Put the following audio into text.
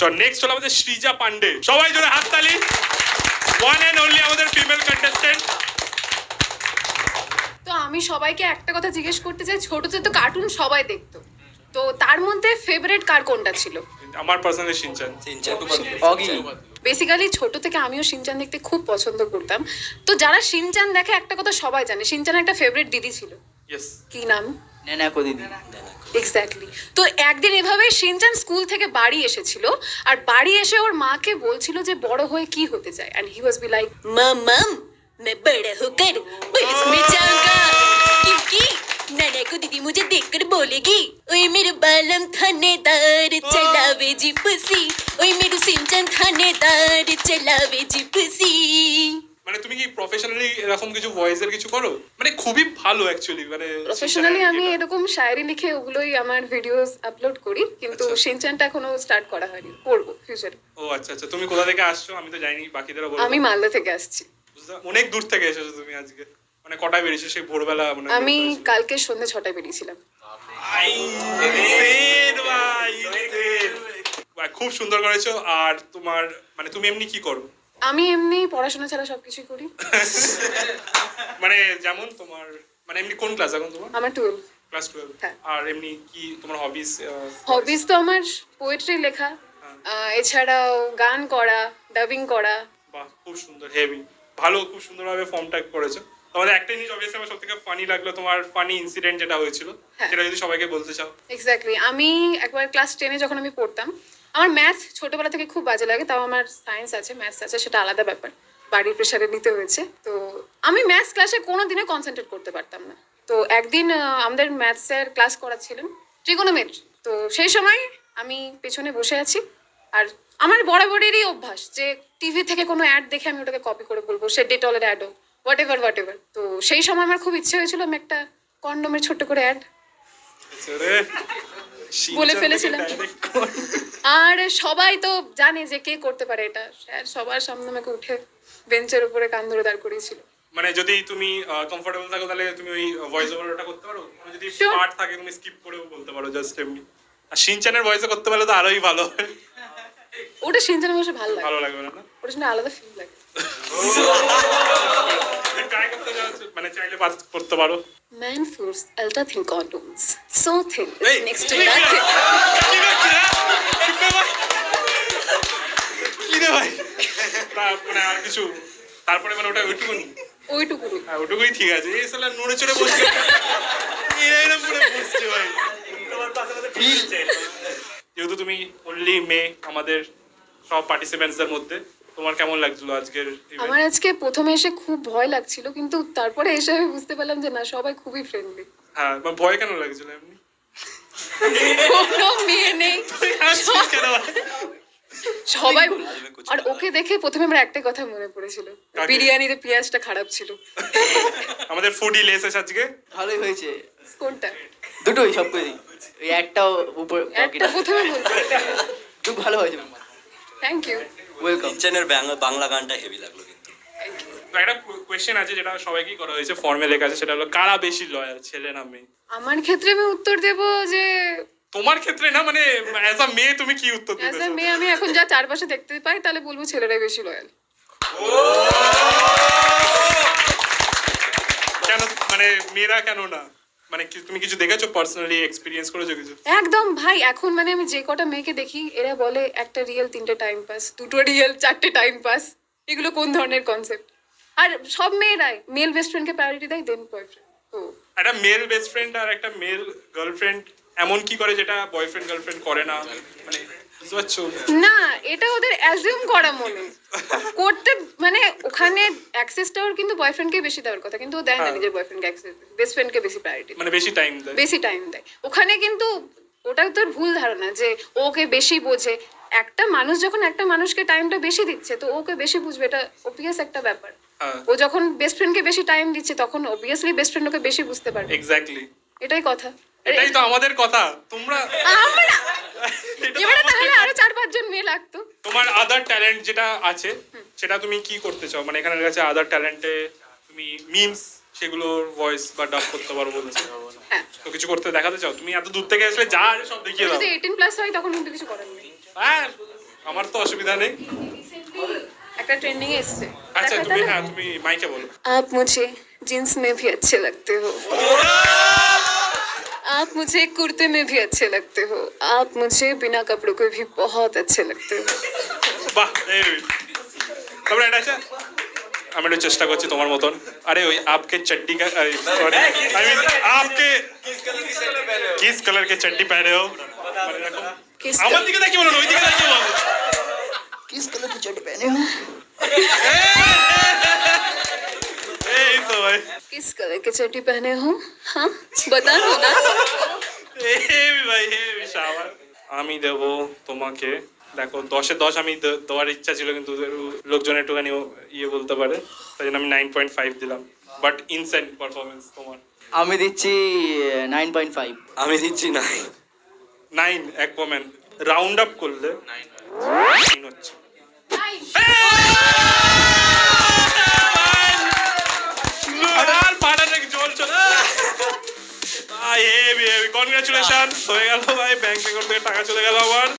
চল নেক্সট হলো আমাদের সৃজা পান্ডে সবাই জোরে হাততালি। ওয়ান অ্যান্ড অনলি আমাদের ফিমেল কন্টেস্টেন্ট তো আমি সবাইকে একটা কথা জিজ্ঞেস করতে চাই ছোটতে তো কার্টুন সবাই দেখতো। তো তার মধ্যে ফেভারিট কার কোনটা ছিল? আমার পার্সোনালি সিনচান। অগি। বেসিক্যালি ছোট থেকে আমিও শিনচান দেখতে খুব পছন্দ করতাম। তো যারা শিনচান দেখে একটা কথা সবাই জানে শিনচান একটা ফেভারিট দিদি ছিল। কি নাম নেনাকো দিদি এক্স্যাক্টলি তো একদিন এভাবে শিনচান স্কুল থেকে বাড়ি এসেছিল আর বাড়ি এসে ওর মাকে বলছিল যে বড় হয়ে কি হতে চায় and he was be like मम मम मैं बड़ा होकर पुलिस में जाऊंगा क्योंकि नाना को दीदी मुझे देखकर बोलेगी ओए मेरे बालम थानेदार चलावे जी पुसी ओए मेरे सिंचन थानेदार चलावे जी पुसी মানে তুমি কি প্রফেশনালি এরকম কিছু ভয়েসের কিছু করো? মানে খুবই ভালো অ্যাকচুয়ালি মানে প্রফেশনালি আমি এরকম শায়রি লিখে ওগুলোই আমার ভিডিওস আপলোড করি কিন্তু আচ্ছা। সিনচানটা এখনও স্টার্ট করা হয়নি করব ফিউচারে ও আচ্ছা আচ্ছা। তুমি কোথা থেকে আসছো? আমি তো জানি বাকিদেরও বলো। আমি মালদা থেকে আসছি। অনেক দূর থেকে এসেছ তুমি আজকে। মানে কটায় বেরিয়েছো? সেই ভোরবেলা মানে আমি কালকে সন্ধ্যে ছটায় বেরিয়েছিলাম। খুব সুন্দর করেছ। আর তোমার মানে তুমি এমনি কি করো? আমি এমনি পড়াশোনা ছাড়া সবকিছুই করি। মানে যেমন তোমার মানে এমনি কোন ক্লাস এখন তোমার? আমার টুয়েলভ ক্লাস টুয়েলভ হ্যাঁ। আর এমনি কি তোমার হবিস হবিস তো আমার পোয়েট্রি লেখা আহ, এছাড়াও গান করা ডাবিং করা। বাহ খুব সুন্দর হেভি ভালো খুব সুন্দরভাবে ফর্মটা করেছ। তোমাদের একটা জিনিস অবভিয়াসলি আমার সবথেকে ফানি লাগল তোমার ফানি ইনসিডেন্ট যেটা হয়েছিল হ্যাঁ। সেটা যদি সবাইকে বলতে চাও। এক্স্যাক্টলি আমি একবার ক্লাস টেনে যখন আমি পড়তাম আমার ম্যাথ ছোটবেলা থেকে খুব বাজে লাগে, তাও আমার সায়েন্স আছে ম্যাথস আছে, সেটা আলাদা ব্যাপার। বাড়ির প্রেশারে নিতে হয়েছে। তো আমি ম্যাথস ক্লাসে কোনো দিনে কনসেন্ট্রেট করতে পারতাম না। তো একদিন আমাদের ম্যাথসের ক্লাস করাচ্ছিলেন ট্রিগোনোমেট্রি তো সেই সময় আমি পেছনে বসে আছি। আর আমার বরাবরেরই অভ্যাস যে টিভি থেকে কোনো অ্যাড দেখে আমি ওটাকে কপি করে বলব, সে ডেটলের অ্যাড হোক হোয়াট এভার হোয়াট এভার তো সেই সময় আমার খুব ইচ্ছে হয়েছিল আমি একটা কন্ডোমের ছোট্ট করে অ্যাড বলে ফেলেছিলাম। আর সবাই তো জানে যে কে করতে পারে এটা। স্যার সবার সামনে আমাকে উঠে বেঞ্চের উপরে কান ধরে দাঁড় করিয়েছিল। মানে যদি তুমি কমফোর্টেবল থাকো তাহলে তুমি ওই ভয়েস ওভার ওটা করতে পারো? মানে যদি পার্ট থাকে তুমি স্কিপ করেও বলতে পারো জাস্ট এমনি। আর সিনচানের ভয়েসে করতে পারলে তো আরোই ভালো। ওটা সিনচানে বসে ভালো লাগে। ভালো লাগবে না? ওটা শুনে আলাদা ফিল লাগে। মানে চাইলে পাস করতে পারো। Manforce ultra thin condoms so thin এই, নেক্সট টু কি রে? নাথিং কি রে ভাই? মানে আর কিছু তারপরে মানে ওটা ওইটুকুনি ওইটুকুনি। হ্যাঁ ওটুকুই ঠিক আছে। এই সালা নড়ে চড়ে বসছে। এরকম করে বসছে ভাই। যেহেতু তুমি অনলি মেয়ে আমাদের সব পার্টিসিপেন্টসদের মধ্যে। তোমার কেমন লাগছিল আজকের আমার আজকে প্রথমে এসে খুব ভয় লাগছিল কিন্তু তারপরে এসে আমি বুঝতে পারলাম যে না সবাই খুবই ফ্রেন্ডলি হ্যাঁ বা ভয় কেন লাগছিল এমনি? কোনো মেয়ে নেই? সবাই আর ওকে দেখে প্রথমে আমার একটাই কথা মনে পড়েছিল? বিরিয়ানিতে পেঁয়াজটা খারাপ ছিল। আমাদের ফুডি লেস এসে আজকে? ভালোই হয়েছে। কোনটা? দুটোই সব করি ওই একটাও উপর একটা প্রথমে বলতে খুব ভালো হয়েছে। থ্যাংক ইউ ওয়েলকাম কিচেনের বাংলা গানটা হেভি লাগল কিন্তু। একটা কোয়েশ্চেন আছে যেটা সবাইকেই করা হয়েছে ফর্মে লেখা আছে সেটা হলো কারা বেশি লয়াল ছেলে না মেয়ে? আমার ক্ষেত্রে আমি উত্তর দেব যে তোমার ক্ষেত্রে না? মানে অ্যাজ আ মেয়ে তুমি কি উত্তর অ্যাজ আ মেয়ে আমি এখন যা চারপাশে দেখতে পাই তাহলে বলব ছেলেরাই বেশি লয়াল কেন মানে মেয়েরা কেন না? মানে তুমি কিছু দেখেছ পার্সোনালি এক্সপিরিয়েন্স করেছ কিছু? একদম ভাই এখন মানে আমি যে কটা মেয়েকে দেখি এরা বলে একটা রিয়েল তিনটে টাইম পাস দুটো রিয়েল চারটে টাইম পাস এগুলো কোন ধরনের কনসেপ্ট আর সব মেয়েরাই মেল বেস্ট ফ্রেন্ডকে প্রায়োরিটি দেয় দেন বয়ফ্রেন্ড তো একটা মেল বেস্ট ফ্রেন্ড আর একটা মেল গার্লফ্রেন্ড এমন কি করে যেটা বয়ফ্রেন্ড গার্লফ্রেন্ড করে না? মানে না এটা ওদের অ্যাজিউম করা মনে। করতে মানে ওখানে অ্যাক্সেসটা ওর কিন্তু বয়ফ্রেন্ডকে বেশি দেওয়ার কথা কিন্তু ও দেয় না হ্যাঁ। নিজের বয়ফ্রেন্ডকে অ্যাক্সেস বেস্ট ফ্রেন্ডকে বেশি প্রায়োরিটি মানে বেশি টাইম দেয়। বেশি টাইম দেয়। ওখানে কিন্তু ওটা তোর ভুল ধারণা যে ওকে বেশি বোঝে। একটা মানুষ যখন একটা মানুষকে টাইমটা বেশি দিচ্ছে তো ওকে বেশি বুঝবে এটা অবভিয়াস একটা ব্যাপার। হ্যাঁ। ও যখন বেস্ট ফ্রেন্ডকে বেশি টাইম দিচ্ছে তখন অবভিয়াসলি বেস্ট ফ্রেন্ড ওকে বেশি বুঝতে পারবে। এক্স্যাক্টলি এটাই কথা। এটাই তো আমাদের কথা। তোমরা আমরা এবারে আমাদের তাহলে আরো চার পাঁচজন মেয়ে লাগতো তোমার আদার ট্যালেন্ট যেটা আছে সেটা তুমি কি করতে চাও মানে এখানে কাছে আদার ট্যালেন্টে তুমি মিমস সেগুলোর ভয়েস বা ডাব করতে পারো বলছো হ্যাঁ তো কিছু করতে দেখাতে চাও তুমি এত দূর থেকে আসলে যা আছে সব দেখিয়ে দাও যদি এইটিন প্লাস হয় তখন কিন্তু কিছু করার নেই হ্যাঁ আমার তো অসুবিধা নেই একটা ট্রেন্ডিং এ এসছে আচ্ছা দেখা তুমি তাহলে? হ্যাঁ তুমি মাইকে বলো आप मुझे जींस में भी अच्छे लगते हो आप मुझे कुर्ते में भी अच्छे लगते हो। आप मुझे बिना कपड़ों के भी बहुत अच्छे लगते हो। বাহ তারপরে আমি একটু চেষ্টা করছি তোমার মতন। আরে ওই आपके चड्डी का सॉरी आई आपके किस कलर के चड्डी पहने हो আমার দিকে বলো ওই দিকে বলো। किस कलर की चड्डी पहने हो এই তো ভাই किस कलर के चड्डी पहने हो हाँ बता दो ना এই ভাই এই শাবাশ আমি দেব তোমাকে দেখো দশে দশ আমি দে- দেওয়ার ইচ্ছা ছিল কিন্তু লোকজন একটুখানি ইয়ে বলতে পারে তাই জন্য আমি নাইন পয়েন্ট ফাইভ দিলাম বাট ইনসেন্ট পারফরমেন্স তোমার আমি দিচ্ছি নাইন পয়েন্ট ফাইভ আমি দিচ্ছি নাই নাইন এক মোমেন্ট রাউন্ড আপ করলে নাইন চলে গেল আমার